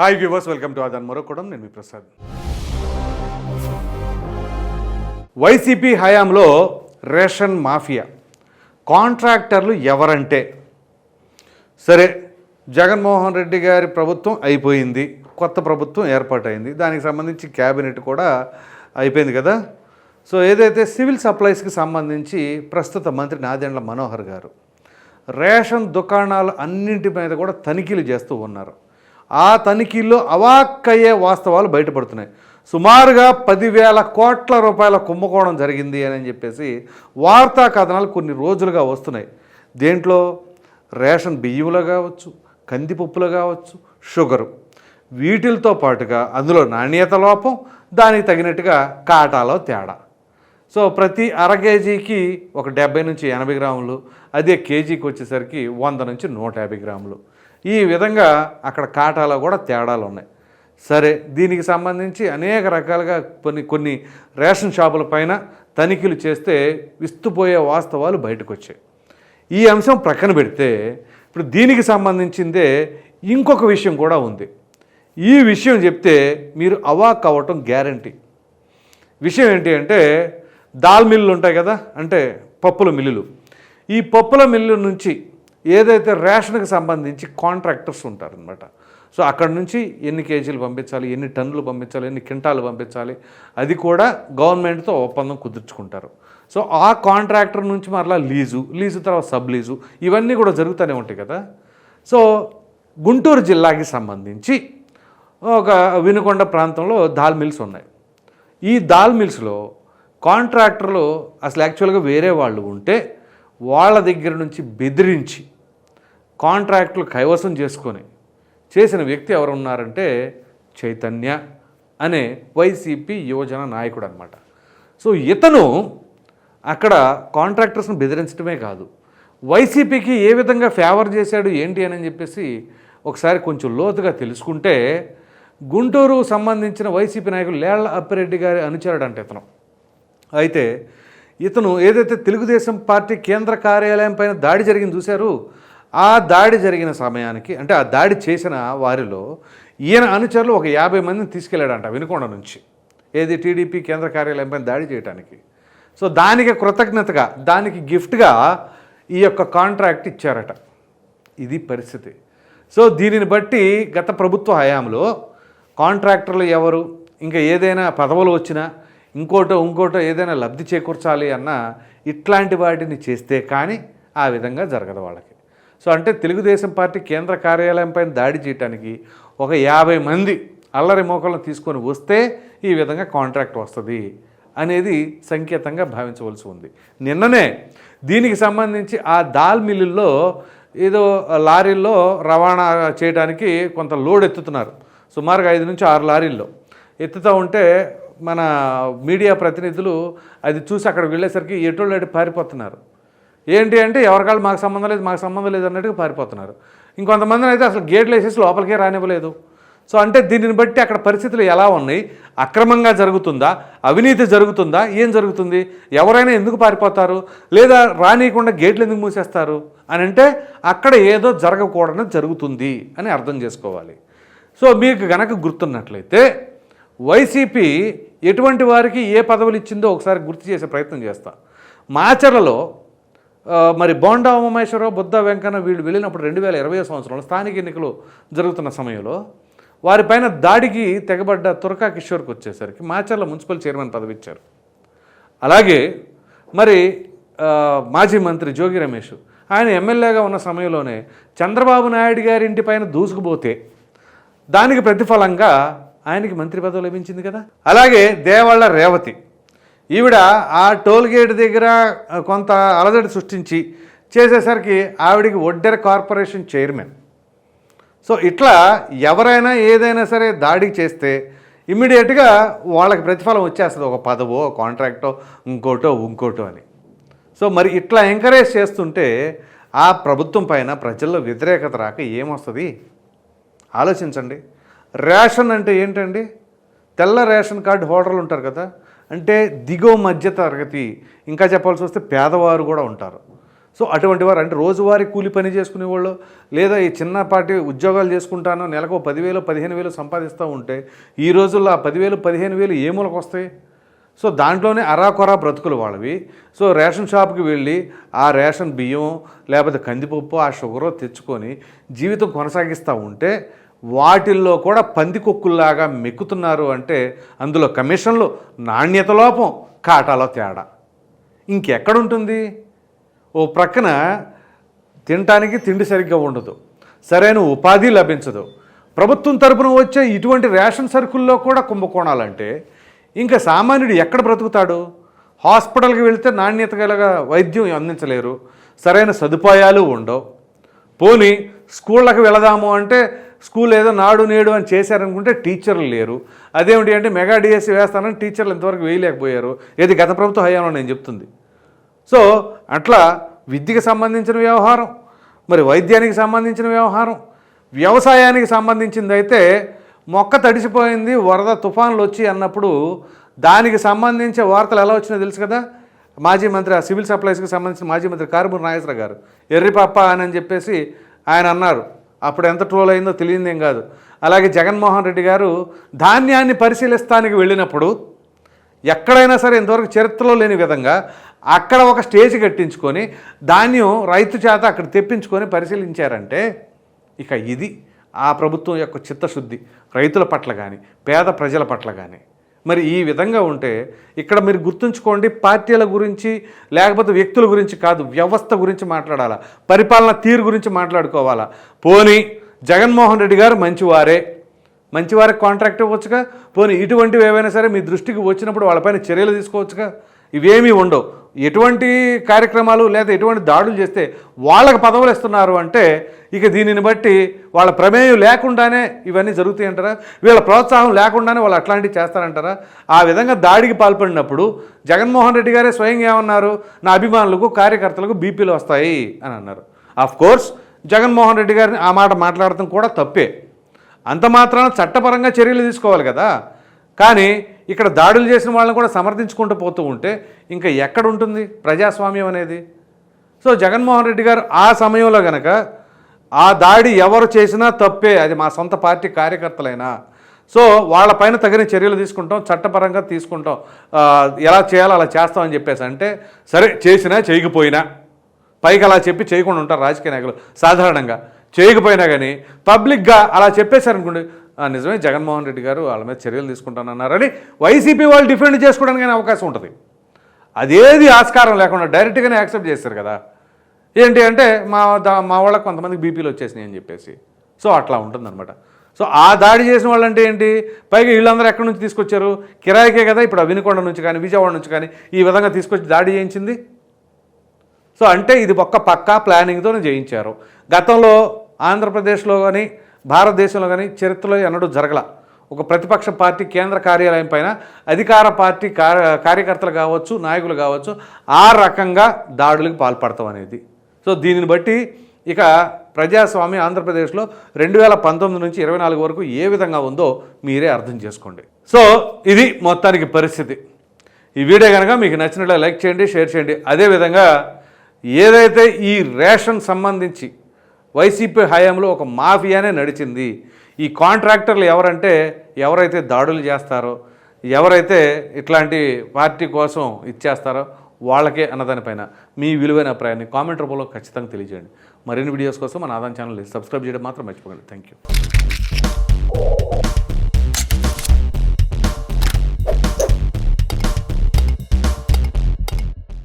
Hi viewers welcome to ఆదాన్ మరొకడం నేను మీ ప్రసాద్. వైసీపీ హయాంలో రేషన్ మాఫియా. కాంట్రాక్టర్లు ఎవరంటే? సరే జగన్మోహన్ రెడ్డి గారి ప్రభుత్వం అయిపోయింది కొత్త ప్రభుత్వం ఏర్పాటైంది. దానికి సంబంధించి క్యాబినెట్ కూడా అయిపోయింది కదా. సో ఏదైతే సివిల్ సప్లైస్కి సంబంధించి ప్రస్తుత మంత్రి నాదెండ్ల మనోహర్ గారు రేషన్ దుకాణాలు అన్నింటి మీద కూడా తనిఖీలు చేస్తూ ఉన్నారు. ఆ తనిఖీల్లో అవాక్కయ్యే వాస్తవాలు బయటపడుతున్నాయి. సుమారుగా పదివేల కోట్ల రూపాయల కుంభకోణం జరిగింది అని చెప్పేసి వార్తా కథనాలు కొన్ని రోజులుగా వస్తున్నాయి. దేంట్లో? రేషన్ బియ్యంలో కావచ్చు కందిపప్పులు కావచ్చు షుగరు. వీటిలతో పాటుగా అందులో నాణ్యత లోపం దానికి తగినట్టుగా కాటాలో తేడా. సో ప్రతి అర కేజీకి ఒక డెబ్బై నుంచి ఎనభై గ్రాములు అదే కేజీకి వచ్చేసరికి వంద నుంచి నూట యాభై గ్రాములు. ఈ విధంగా అక్కడ కాటాలో కూడా తేడాలు ఉన్నాయి. సరే దీనికి సంబంధించి అనేక రకాలుగా కొన్ని కొన్ని రేషన్ షాపుల పైన తనిఖీలు చేస్తే విస్తుపోయే వాస్తవాలు బయటకు వచ్చాయి ఈ అంశం ప్రక్కన పెడితే ఇప్పుడు దీనికి సంబంధించిందే ఇంకొక విషయం కూడా ఉంది. ఈ విషయం చెప్తే మీరు అవాక్ అవ్వటం గ్యారంటీ. విషయం ఏంటి అంటే దాల్ మిల్లులు ఉంటాయి కదా అంటే పప్పుల మిల్లులు. ఈ పప్పుల మిల్లు నుంచి ఏదైతే రేషన్కి సంబంధించి కాంట్రాక్టర్స్ ఉంటారనమాట సో అక్కడ నుంచి ఎన్ని కేజీలు పంపించాలి ఎన్ని టన్నులు పంపించాలి ఎన్ని క్వింటాలు పంపించాలి అది కూడా గవర్నమెంట్తో ఒప్పందం కుదుర్చుకుంటారు. సో ఆ కాంట్రాక్టర్ నుంచి మరలా లీజు లీజు తర్వాత సబ్ లీజు ఇవన్నీ కూడా జరుగుతూనే ఉంటాయి కదా. సో గుంటూరు జిల్లాకి సంబంధించి ఒక వినుకొండ ప్రాంతంలో దాల్ మిల్స్ ఉన్నాయి. ఈ దాల్ మిల్స్లో కాంట్రాక్టర్లు అసలు యాక్చువల్గా వేరే వాళ్ళు ఉంటే వాళ్ళ దగ్గర నుంచి బెదిరించి కాంట్రాక్టులు కైవసం చేసుకొని చేసిన వ్యక్తి ఎవరు ఉన్నారంటే చైతన్య అనే వైసీపీ యువజన నాయకుడు అనమాట సో ఇతను అక్కడ కాంట్రాక్టర్స్ని బెదిరించడమే కాదు వైసీపీకి ఏ విధంగా ఫేవర్ చేశాడు ఏంటి అని చెప్పేసి ఒకసారి కొంచెం లోతుగా తెలుసుకుంటే గుంటూరు సంబంధించిన వైసీపీ నాయకుడు లేళ్ళ అప్పిరెడ్డి గారి అనుచరుడు అంటే ఇతను. అయితే ఇతను ఏదైతే తెలుగుదేశం పార్టీ కేంద్ర కార్యాలయం పైన దాడి జరిగింది చూశారు ఆ దాడి జరిగిన సమయానికి అంటే ఆ దాడి చేసిన వారిలో ఈయన అనుచరులు ఒక యాభై మందిని తీసుకెళ్ళాడంట వినుకొండ నుంచి. ఏది? టీడీపీ కేంద్ర కార్యాలయంపై దాడి చేయడానికి సో దానికి కృతజ్ఞతగా దానికి గిఫ్ట్గా ఈ యొక్క కాంట్రాక్ట్ ఇచ్చారట. ఇది పరిస్థితి. సో దీనిని బట్టి గత ప్రభుత్వ హయాంలో కాంట్రాక్టర్లు ఎవరు? ఇంకా ఏదైనా పదవులు వచ్చినా ఇంకోటో ఇంకోటో ఏదైనా లబ్ధి చేకూర్చాలి అన్న ఇట్లాంటి వాటిని చేస్తే కానీ ఆ విధంగా జరగదు వాళ్ళకి. సో అంటే తెలుగుదేశం పార్టీ కేంద్ర కార్యాలయం పైన దాడి చేయడానికి ఒక యాభై మంది అల్లరి మోకలను తీసుకొని వస్తే ఈ విధంగా కాంట్రాక్ట్ వస్తుంది అనేది సంకేతంగా భావించవలసి ఉంది. నిన్ననే దీనికి సంబంధించి ఆ దాల్ మిల్లుల్లో ఏదో లారీల్లో రవాణా చేయడానికి కొంత లోడ్ ఎత్తుతున్నారు. సుమారుగా ఐదు నుంచి ఆరు లారీల్లో. ఎత్తుతూ ఉంటే మన మీడియా ప్రతినిధులు అది చూసి అక్కడ వెళ్ళేసరికి ఎటువంటి పారిపోతున్నారు. ఏంటి అంటే ఎవరికాళ్ళు మాకు సంబంధం లేదు మాకు సంబంధం లేదు అన్నట్టుగా పారిపోతున్నారు. ఇంకొంతమందిని అయితే అసలు గేట్లు వేసేసి లోపలికే రానివ్వలేదు. సో అంటే దీనిని బట్టి అక్కడ పరిస్థితులు ఎలా ఉన్నాయి? అక్రమంగా జరుగుతుందా? అవినీతి జరుగుతుందా? ఏం జరుగుతుంది? ఎవరైనా ఎందుకు పారిపోతారు? లేదా రానియకుండా గేట్లు ఎందుకు మూసేస్తారు? అని అంటే అక్కడ ఏదో జరగకూడదు జరుగుతుంది అని అర్థం చేసుకోవాలి. సో మీకు గనక గుర్తున్నట్లయితే వైసీపీ ఎటువంటి వారికి ఏ పదవులు ఇచ్చిందో ఒకసారి గుర్తు చేసే ప్రయత్నం చేస్తా. మాచర్లలో మరి బోండా ఉమేశ్వరరావు బుద్ధ వెంకన్న వీళ్ళు వెళ్ళినప్పుడు రెండు వేల ఇరవై సంవత్సరంలో స్థానిక ఎన్నికలు జరుగుతున్న సమయంలో వారిపైన దాడికి తెగబడ్డ తురకా కిషోర్కి వచ్చేసరికి మాచర్ల మున్సిపల్ చైర్మన్ పదవి ఇచ్చారు. అలాగే మరి మాజీ మంత్రి జోగి రమేష్ ఆయన ఎమ్మెల్యేగా ఉన్న సమయంలోనే చంద్రబాబు నాయుడు గారి ఇంటిపైన దూసుకుపోతే దానికి ప్రతిఫలంగా ఆయనకి మంత్రి పదవి లభించింది కదా? అలాగే దేవాళ్ళ రేవతి ఈవిడ ఆ టోల్ గేట్ దగ్గర కొంత అలజడి సృష్టించి చేసేసరికి ఆవిడికి ఒడ్డెర కార్పొరేషన్ చైర్మన్. సో ఇట్లా ఎవరైనా ఏదైనా సరే దాడి చేస్తే ఇమ్మీడియట్గా వాళ్ళకి ప్రతిఫలం వచ్చేస్తుంది. ఒక పదవో కాంట్రాక్టో ఇంకోటో ఇంకోటో అని. సో మరి ఇట్లా ఎంకరేజ్ చేస్తుంటే ఆ ప్రభుత్వం పైన ప్రజల్లో వ్యతిరేకత రాక ఏమొస్తుంది? ఆలోచించండి. రేషన్ అంటే ఏంటండి? తెల్ల రేషన్ కార్డు హోల్డర్లు ఉంటారు కదా అంటే దిగువ మధ్య తరగతి ఇంకా చెప్పాల్సి వస్తే పేదవారు కూడా ఉంటారు. సో అటువంటి వారు అంటే రోజువారీ కూలి పని చేసుకునే వాళ్ళు లేదా ఈ చిన్నపాటి ఉద్యోగాలు చేసుకుంటాను నెలకు పదివేలు పదిహేను వేలు సంపాదిస్తూ ఉంటే ఈ రోజుల్లో ఆ పదివేలు పదిహేను వేలు ఏ మూలకు వస్తాయి? సో దాంట్లోనే అరాకొరా బ్రతుకులు వాళ్ళవి. సో రేషన్ షాప్కి వెళ్ళి ఆ రేషన్ బియ్యం లేకపోతే కందిపప్పు ఆ షుగరో తెచ్చుకొని జీవితం కొనసాగిస్తూ ఉంటే వాటిల్లో కూడా పందికొక్కుల్లాగా మెక్కుతున్నారు అంటే అందులో కమిషన్లు నాణ్యత లోపం కాటాలో తేడా. ఇంకెక్కడుంటుంది? ఓ ప్రక్కన తినటానికి తిండి సరిగ్గా ఉండదు. సరైన ఉపాధి లభించదు. ప్రభుత్వం తరపున వచ్చే ఇటువంటి రేషన్ సరుకుల్లో కూడా కుంభకోణాలంటే ఇంకా సామాన్యుడు ఎక్కడ బ్రతుకుతాడు? హాస్పిటల్కి వెళితే నాణ్యత గల వైద్యం అందించలేరు. సరైన సదుపాయాలు ఉండవు. పోనీ స్కూళ్ళకి వెళదాము అంటే స్కూల్ ఏదో నాడు నేడు అని చేశారనుకుంటే టీచర్లు లేరు. అదేమిటి అంటే మెగా డిఎస్సి వేస్తానని టీచర్లు ఇంతవరకు వేయలేకపోయారు. ఏది గత ప్రభుత్వ హయాంలో నేను చెప్తుంది. సో అట్లా విద్యకు సంబంధించిన వ్యవహారం మరి వైద్యానికి సంబంధించిన వ్యవహారం వ్యవసాయానికి సంబంధించింది అయితే మొక్క తడిసిపోయింది వరద తుఫాన్లు వచ్చి అన్నప్పుడు దానికి సంబంధించే వార్తలు ఎలా వచ్చినాయో తెలుసు కదా? మాజీ మంత్రి ఆ సివిల్ సప్లైస్కి సంబంధించిన మాజీ మంత్రి కారుమూరి నాగేశ్వర గారు. ఎర్రిపప్ప అని చెప్పేసి ఆయన అన్నారు. అప్పుడు ఎంత ట్రోల్ అయిందో తెలియదేం కాదు. అలాగే జగన్మోహన్ రెడ్డి గారు ధాన్యాన్ని పరిశీలిస్తానికి వెళ్ళినప్పుడు ఎక్కడైనా సరే ఇంతవరకు చరిత్రలో లేని విధంగా అక్కడ ఒక స్టేజ్ కట్టించుకొని ధాన్యం రైతు చేత అక్కడ తెప్పించుకొని పరిశీలించారంటే ఇక ఇది ఆ ప్రభుత్వం యొక్క చిత్తశుద్ధి. రైతుల పట్ల కానీ పేద ప్రజల పట్ల కానీ మరి ఈ విధంగా ఉంటే ఇక్కడ మీరు గుర్తుంచుకోండి పార్టీల గురించి లేకపోతే వ్యక్తుల గురించి కాదు వ్యవస్థ గురించి మాట్లాడాలా? పరిపాలన తీరు గురించి మాట్లాడుకోవాలా? పోనీ జగన్మోహన్ రెడ్డి గారు మంచివారే. మంచివారే కాంట్రాక్ట్ ఇవ్వచ్చుగా? పోనీ ఇటువంటివి ఏవైనా సరే మీ దృష్టికి వచ్చినప్పుడు వాళ్ళపైన చర్యలు తీసుకోవచ్చుగా? ఇవేమీ ఉండవు. ఎటువంటి కార్యక్రమాలు లేదా ఎటువంటి దాడులు చేస్తే వాళ్ళకి పదవులు ఇస్తున్నారు అంటే ఇక దీనిని బట్టి వాళ్ళ ప్రమేయం లేకుండానే ఇవన్నీ జరుగుతాయి అంటారా? వీళ్ళ ప్రోత్సాహం లేకుండానే వాళ్ళు అట్లాంటివి చేస్తారంటారా? ఆ విధంగా దాడికి పాల్పడినప్పుడు జగన్మోహన్ రెడ్డి గారే స్వయంగా ఏమన్నారు? నా అభిమానులకు కార్యకర్తలకు బీపీలు వస్తాయి అని అన్నారు. ఆఫ్ కోర్స్ జగన్మోహన్ రెడ్డి గారిని ఆ మాట మాట్లాడటం కూడా తప్పే. అంత మాత్రాన చట్టపరంగా చర్యలు తీసుకోవాలి కదా. కానీ ఇక్కడ దాడులు చేసిన వాళ్ళని కూడా సమర్థించుకుంటూ పోతూ ఉంటే ఇంకా ఎక్కడ ఉంటుంది ప్రజాస్వామ్యం అనేది? సో జగన్మోహన్ రెడ్డి గారు ఆ సమయంలో గనక ఆ దాడి ఎవరు చేసినా తప్పే అది మా సొంత పార్టీ కార్యకర్తలైనా. సో వాళ్ళపైన తగిన చర్యలు తీసుకుంటాం చట్టపరంగా తీసుకుంటాం ఎలా చేయాలో అలా చేస్తామని చెప్పేసి అంటే సరే చేసినా చేయకపోయినా పైకి అలా చెప్పి చేయకుండా ఉంటారు రాజకీయ నాయకులు. సాధారణంగా చేయకపోయినా కానీ పబ్లిక్గా అలా చెప్పేశారనుకోండి నిజమే జగన్మోహన్ రెడ్డి గారు వాళ్ళ మీద చర్యలు తీసుకుంటానన్నారని వైసీపీ వాళ్ళు డిఫెండ్ చేసుకోవడానికి కానీ అవకాశం ఉంటుంది. అదేది ఆస్కారం లేకుండా డైరెక్ట్గానే యాక్సెప్ట్ చేస్తారు కదా. ఏంటి అంటే మా దా- మా వాళ్ళకి కొంతమందికి బీపీలు వచ్చేసినాయి అని చెప్పేసి. సో అట్లా ఉంటుందన్నమాట. సో ఆ దాడి చేసిన వాళ్ళంటే ఏంటి? పైగా వీళ్ళందరూ ఎక్కడి నుంచి తీసుకొచ్చారు? కిరాయికే కదా ఇప్పుడు ఆ నుంచి కానీ విజయవాడ నుంచి కానీ ఈ విధంగా తీసుకొచ్చి దాడి చేయించింది? సో అంటే ఇది ఒక్క పక్కా ప్లానింగ్తో చేయించారు. గతంలో ఆంధ్రప్రదేశ్లో కానీ భారతదేశంలో కానీ చరిత్రలో ఎన్నడూ జరగల. ఒక ప్రతిపక్ష పార్టీ కేంద్ర కార్యాలయం పైన అధికార పార్టీ కార్య- కార్యకర్తలు కావచ్చు నాయకులు కావచ్చు ఆ రకంగా దాడులకు పాల్పడతాం అనేది. సో దీనిని బట్టి ఇక ప్రజాస్వామ్యం ఆంధ్రప్రదేశ్లో రెండు వేల పంతొమ్మిది నుంచి ఇరవై నాలుగు వరకు ఏ విధంగా ఉందో మీరే అర్థం చేసుకోండి. సో ఇది మొత్తానికి పరిస్థితి. ఈ వీడియో కనుక మీకు నచ్చినట్లే లైక్ చేయండి షేర్ చేయండి. అదేవిధంగా ఏదైతే ఈ రేషన్ సంబంధించి వైసీపీ హయాంలో ఒక మాఫియానే నడిచింది. ఈ కాంట్రాక్టర్లు ఎవరంటే ఎవరైతే దాడులు చేస్తారో ఎవరైతే ఇట్లాంటి పార్టీ కోసం ఇచ్చేస్తారో వాళ్ళకే అన్నదానిపైన మీ విలువైన అభిప్రాయాన్ని కామెంట్ రూపంలో ఖచ్చితంగా తెలియజేయండి. మరిన్ని వీడియోస్ కోసం మన ఆదాన్ ఛానల్ సబ్స్క్రైబ్ చేయడం మాత్రం మర్చిపోకండి. Thank you